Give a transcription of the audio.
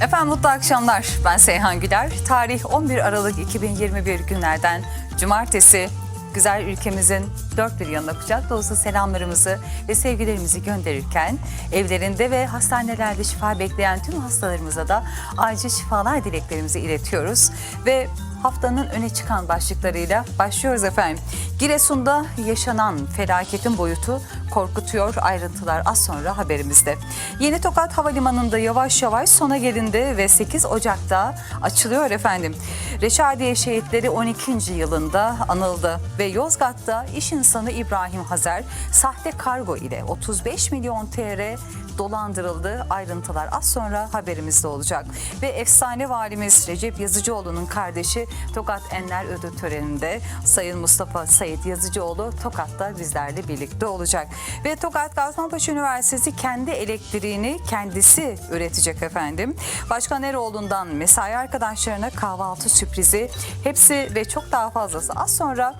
Efendim mutlu akşamlar. Ben Seyhan Güler. Tarih 11 Aralık 2021 günlerden Cumartesi. Güzel ülkemizin dört bir yanına kucak dolusu selamlarımızı ve sevgilerimizi gönderirken evlerinde ve hastanelerde şifa bekleyen tüm hastalarımıza da acil şifalar dileklerimizi iletiyoruz. Ve haftanın öne çıkan başlıklarıyla başlıyoruz efendim. Giresun'da yaşanan felaketin boyutu korkutuyor. Ayrıntılar az sonra haberimizde. Yeni Tokat Havalimanı'nda yavaş yavaş sona gelindi ve 8 Ocak'ta açılıyor efendim. Reşadiye şehitleri 12. yılında anıldı ve Yozgat'ta iş insanı İbrahim Hazer sahte kargo ile 35 milyon TL dolandırıldı. Ayrıntılar az sonra haberimizde olacak. Ve efsane valimiz Recep Yazıcıoğlu'nun kardeşi Tokat Enler Ödül Töreni'nde Sayın Mustafa Sayit Yazıcıoğlu Tokat'ta bizlerle birlikte olacak. Ve Tokat Gaziantep Üniversitesi kendi elektriğini kendisi üretecek efendim. Başkan Eroğlu'ndan mesai arkadaşlarına kahvaltı sürprizi hepsi ve çok daha fazlası az sonra